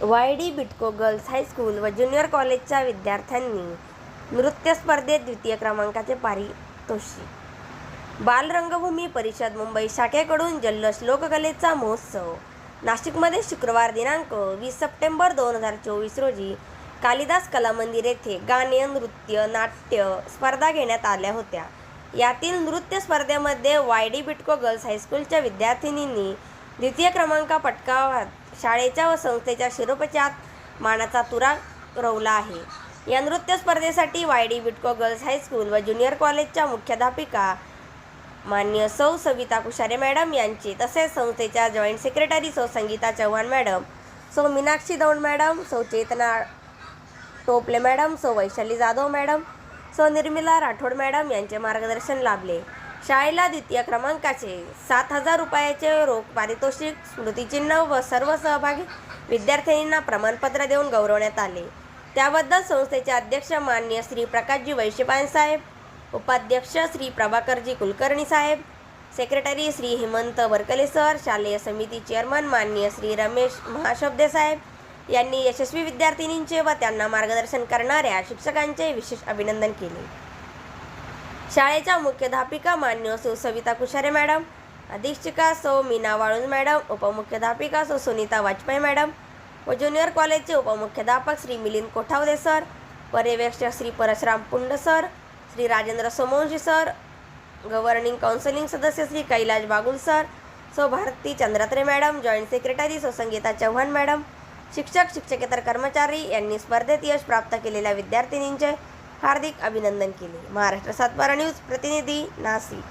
Y D Bytco girls high school व junior कॉलेजच्या विद्यार्थ्यांनी नृत्य स्पर्धेत द्वितीय क्रमांकाचे पारितोषिक. बालरंगभूमी परिषद मुंबई शाखेकडून जल्लोष लोककलेचा महोत्सव. नाशिकमध्ये शुक्रवार दिनांक वीस सप्टेंबर दोन हजार चोवीस रोजी कालिदास कला मंदिर येथे गाणे नृत्य नाट्य स्पर्धा घेण्यात आल्या होत्या. यातील नृत्य स्पर्धेमध्ये वाय डी बिटको गर्ल्स हायस्कूलच्या विद्यार्थिनींनी द्वितीय क्रमांक पटकावत. शाळेच्या व संस्थेच्या शिरोपचात मानाचा तुरा रोवला आहे. या नृत्य स्पर्धेसाठी Y D Bytco girls high school व ज्युनियर कॉलेजच्या मुख्याध्यापिका मान्य सौ सविता कुशारे मॅडम यांचे तसेच संस्थेच्या जॉईंट सेक्रेटरी सौ संगीता चव्हाण मॅडम सौ मीनाक्षी दौंड मॅडम सौ चेतना टोपले मॅडम सौ वैशाली जाधव मॅडम सौ निर्मिला राठोड मॅडम यांचे मार्गदर्शन लाभले. शाळेला द्वितीय क्रमांकाचे सात हजार रुपयाचे रोख पारितोषिक स्मृतिचिन्ह व सर्व सहभागी विद्यार्थिनींना प्रमाणपत्र देऊन गौरवण्यात आले. त्याबद्दल संस्थेचे अध्यक्ष मान्य श्री प्रकाशजी वैशेपायन साहेब उपाध्यक्ष श्री प्रभाकरजी कुलकर्णी साहेब सेक्रेटरी श्री हेमंत वरकले सर शालेय समिती चेअरमन मान्य श्री रमेश महाशब्दे साहेब यांनी यशस्वी विद्यार्थिनींचे व त्यांना मार्गदर्शन करणाऱ्या शिक्षकांचे विशेष अभिनंदन केले. शाळेच्या मुख्याध्यापिका मान्य सौ सविता कुशारे मॅडम अधीक्षिका सो मीना वाळुंज मॅडम उपमुख्याध्यापिका सो सुनीता वाजपेयी मॅडम व ज्युनियर कॉलेजचे उपमुख्याध्यापक श्री मिलिंद कोठावदे सर पर्यवेक्षक Shri Parshuram Pund sir Shri Rajendra Somvanshi sir governing counselling सदस्य Shri Kailash Bagul sir so Bharati Chandratre madam joint secretary so Sangeeta Chavan madam शिक्षक शिक्षकेतर कर्मचारी यांनी स्पर्धेत यश प्राप्त केलेल्या विद्यार्थिनींचे हार्दिक अभिनंदन केले. महाराष्ट्र सातबारा न्यूज प्रतिनिधी नाशिक